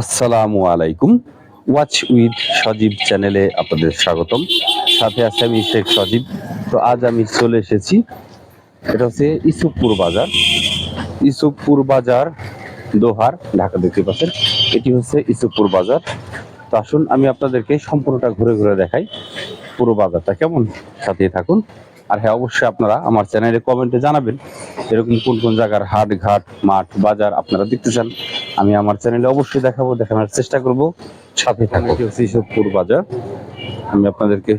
আসসালামু আলাইকুম। Watch with সজীব চ্যানেলে আপনাদের স্বাগতম। সাথে আছে আমি শেখ সজীব। তো আজ আমি চলে এসেছি, এটা হচ্ছে ইসুকপুর বাজার। ইসুকপুর বাজার দোহার, ঢাকা দেখতে পাচ্ছেন। এটি হচ্ছে ইসুকপুর বাজার। তো আসুন, আমি আপনাদেরকে সম্পূর্ণটা ঘুরে ঘুরে দেখাই পুরো বাজারটা। কেমন? সাথে থাকুন। আর হ্যাঁ অবশ্যই আপনারা আমার চ্যানেলে কমেন্টে জানাবেন এরকম কোন কোন জায়গার হাট, ঘাট, মাঠ, বাজার আপনারা দেখতে চান। আমি আমার চ্যানেলে অবশ্যই দেখাবো, দেখানোর চেষ্টা করব। সাথে থাকব বাজার। আমি আপনাদেরকে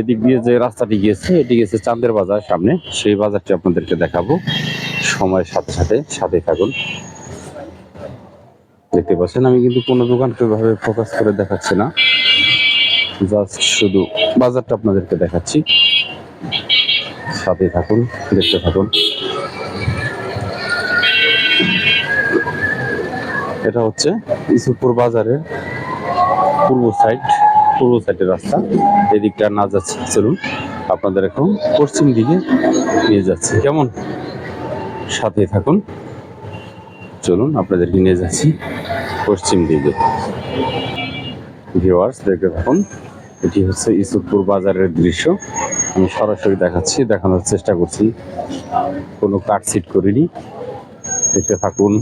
এদিক দিয়ে যে রাস্তাটি গিয়েছে, এটি গেছে চাঁদের বাজার সামনে। সেই বাজারটি আপনাদেরকে দেখাবো। সময়ের সাথে সাথে সাথে থাকুন। দেখতে পাচ্ছেন, আমি কিন্তু কোনো দোকানকে ভাবে ফোকাস করে দেখাচ্ছি না। জাস্ট শুধু বাজারটা আপনাদেরকে দেখাচ্ছি। সাথে থাকুন, দেখতে থাকুন। এটা হচ্ছে ইসুপুর বাজারের পূর্ব সাইড পূর্ব সাইডের রাস্তা। এদিকটা না যাচ্ছে, চলুন, আপনাদের এখন পশ্চিম দিকে নিয়ে যাচ্ছে। কেমন? সাথে থাকুন। চলুন, আপনাদেরকে নিয়ে যাচ্ছি পশ্চিম দিকে। ভিওয়ার্স দেখতে থাকুন, এটি হচ্ছে ইসুপুর বাজারের দৃশ্য। আমি সরাসরি দেখাচ্ছি, দেখানোর চেষ্টা করছি। কোনো কাটসিট করিনি। দেখতে থাকুন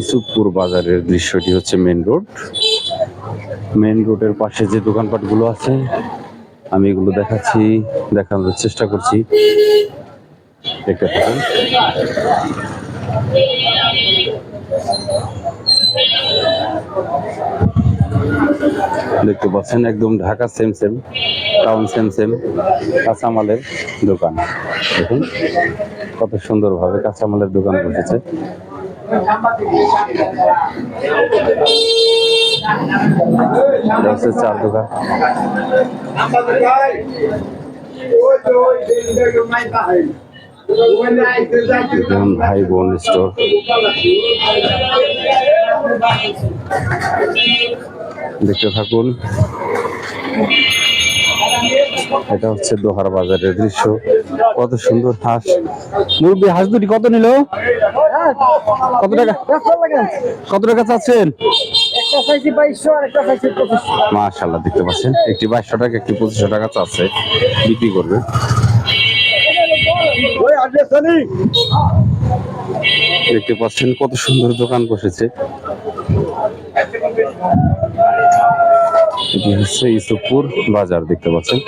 ইসুপুর বাজারের দৃশ্যটি হচ্ছে মেন রোড মেন রোডের পাশে যে দোকানপাটগুলো আছে, আমি এগুলো দেখাচ্ছি, দেখানোর চেষ্টা করছি। দেখতে থাকুন। দেখতে পাচ্ছেন, একদম Dhaka same same town same same কাঁচামালের দোকান। দেখুন কত সুন্দরভাবে কাঁচামালের দোকান বসেছে। চার দোকান। ভাই বোন স্টোর দেখতে থাকুন। এটা হচ্ছে দোহার বাজারের দৃশ্য। কত সুন্দর হাঁস। মুরব্বী, হাঁস দুটি কত নিল? কত টাকা? কত টাকা চাচ্ছেন? মাশাল্লাহ দেখতে পাচ্ছেন। একটি বাইশশো টাকা, একটি পঁচিশশো টাকা চাচ্ছে। বিক্রি করবে। দেখতে পাচ্ছেন কত সুন্দর দোকান বসেছে। এটি হচ্ছে ইসুপুর বাজার, দেখতে পাচ্ছেন।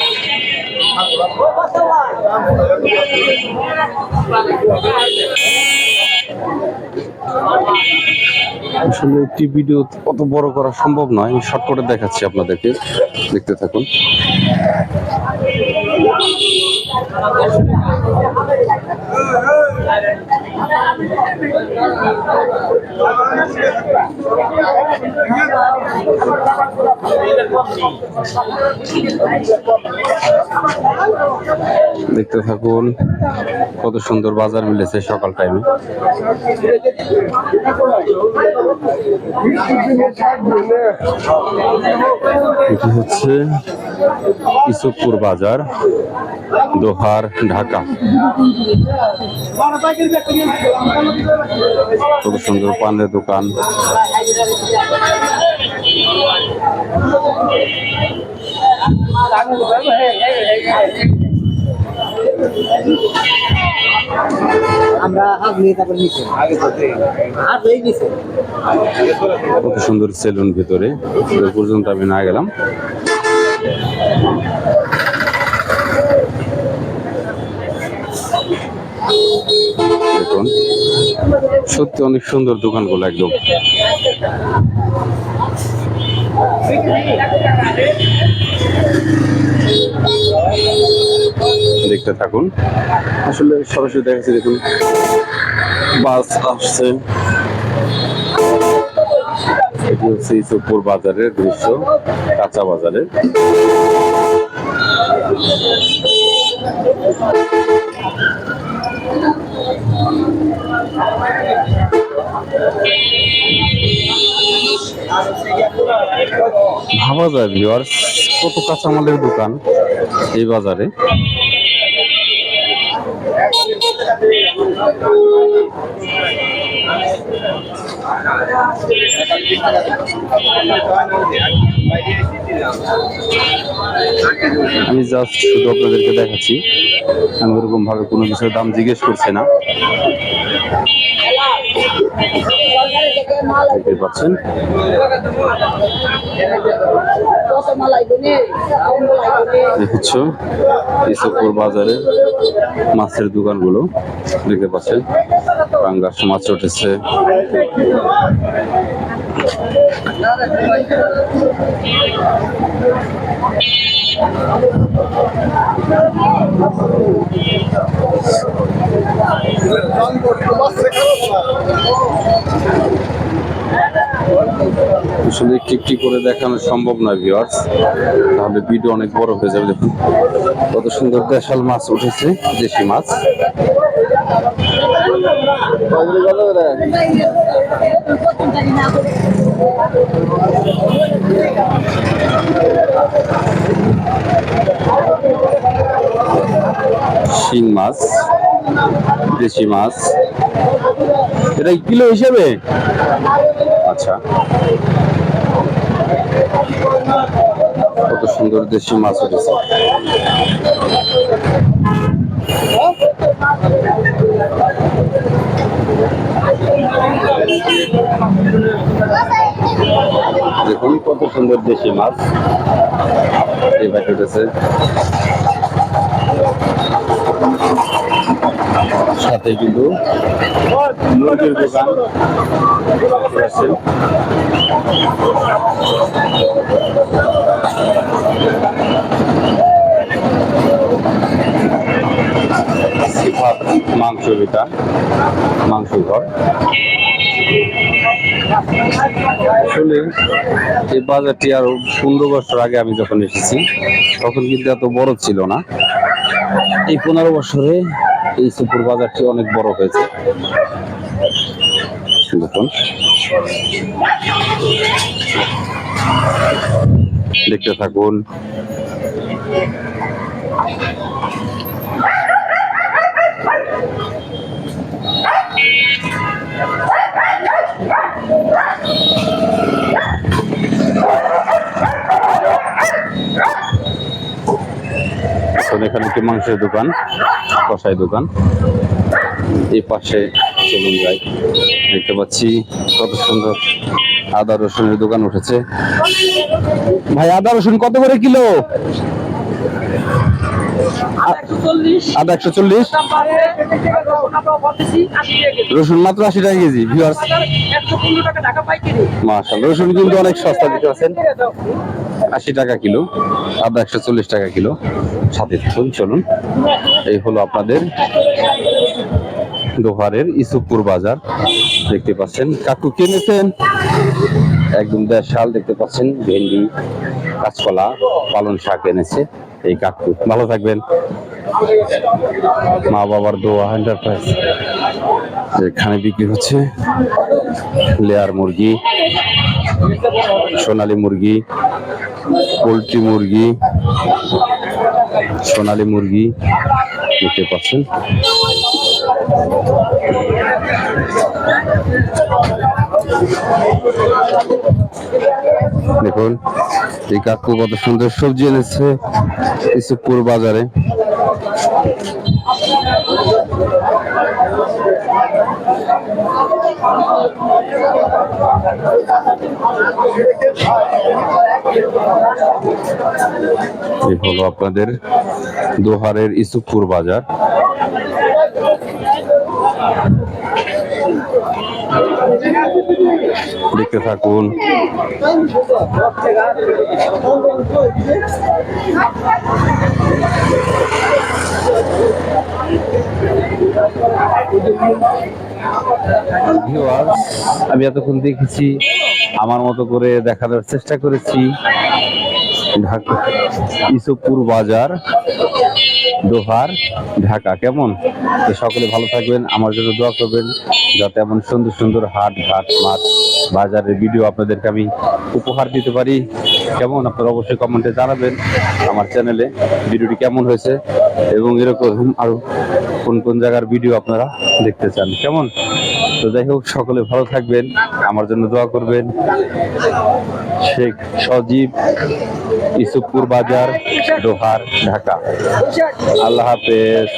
আসলে একটি ভিডিও অত বড় করা সম্ভব নয়, আমি শর্ট করে দেখাচ্ছি আপনাদেরকে। দেখতে থাকুন। দেখতে থাকুন কত সুন্দর বাজার মিলেছে সকাল টাইমে এটি হচ্ছে ইসুপুর বাজার, দোহার, ঢাকা। কত সুন্দর পানের দোকান। কত সুন্দর সেলুন ভিতরে। পর্যন্ত আমি না গেলাম। দেখুন সত্যি অনেক সুন্দর দোকানগুলো একদম। দেখতে থাকুন। আসলে সরাসরি দেখাচ্ছি, দেখুন। বাস আসছে। এটি হচ্ছে ইসুপুর বাজারের দৃশ্য, কাঁচা বাজারের। ভাবা যায় ভিউয়ার্স কত কাঁচামালের দোকান এই বাজারে? আমি জাস্ট শুধু আপনাদেরকে দেখাচ্ছি। আমি ওরকম ভাবে কোনো কিছুর দাম জিজ্ঞেস করছে না। পাচ্ছেন। দেখছ ইসবপুর বাজারে মাছের দোকানগুলো। দেখতে পাচ্ছেন। পাঙ্গাস মাছ উঠেছে। আসলে একটি একটি করে দেখানো সম্ভব নয় ভিউয়ার্স তাহলে ভিডিও অনেক বড় হয়ে যাবে, দেখুন। কত সুন্দর দেশাল মাছ উঠেছে, দেশি মাছ। শিং মাছ দেশি মাছ। এটা কিলো হিসেবে? আচ্ছা। কত সুন্দর দেশি মাছ উঠেছে দেখুন কত সুন্দর দেশি মাছ। এই ভাই উঠেছে। সাথে কিন্তু মুরগির দোকান। মাংস বিটা মাংস ঘর। আসলে এই বাজারটি আরও পনেরো বছর আগে আমি যখন এসেছি, তখন কিন্তু এত বড় ছিল না। এই পনেরো বছরে এই সুপুর বাজারটি অনেক বড় হয়েছে। দেখতে থাকুন। এখন একটি মাংসের দোকান কষাই দোকান। এই পাশে চলুন যাই। দেখতে পাচ্ছি কত সুন্দর আদা রসুনের দোকান উঠেছে। ভাই, আদা রসুন কত করে কিলো? আদা একশো চল্লিশ। রসুন মাত্র আশি টাকা কেজি ভিউয়ার্স মাশাল রসুন কিন্তু অনেক সস্তা দিতে পারছেন আশি টাকা কিলো আদা একশো চল্লিশ টাকা কিলো। সাথে থাকুন, চলুন। এই হলো আপনাদের দোহারের ইসুপুর বাজার। দেখতে পাচ্ছেন, কাকু কিনেছেন একদম দেড়শাল দেখতে পাচ্ছেন, ভেন্ডি, কাঁচকলা পালন শাক এনেছে। এই কাকু। ভালো থাকবেন। মা বাবার দোয়া এন্টারপ্রাইজ এখানে বিক্রি হচ্ছে লেয়ার মুরগি, সোনালি মুরগি, পোলট্রি মুরগি, সোনালি মুরগি দেখতে পাচ্ছেন দেখুন, এই কাকু কত সুন্দর সবজি এনেছে ইসুপুর বাজারে। এই হলো আপনাদের দোহারের ইসুপুর বাজার। দেখতে থাকুন। আমি এতক্ষণ দেখেছি আমার মতো করে দেখানোর চেষ্টা করেছি। ঢাকা। ইসুপুর বাজার, দোহার, ঢাকা। কেমন? তো সকলে ভালো থাকবেন, আমার জন্য দোয়া করবেন, যাতে এমন সুন্দর সুন্দর হাট, ঘাট, মাঠ, বাজারের ভিডিও আপনাদেরকে আমি উপহার দিতে পারি। কেমন? আপনারা অবশ্যই কমেন্টে জানাবেন আমার চ্যানেলে ভিডিওটি কেমন হয়েছে এবং এরকম আরও কোন কোন জায়গার ভিডিও আপনারা দেখতে চান। কেমন? তো যাই হোক, সকলে ভালো থাকবেন, আমার জন্য দোয়া করবেন। শেখ সজীব ইসুপুর বাজার, ডোহার, ঢাকা। আল্লাহ হাফেজ।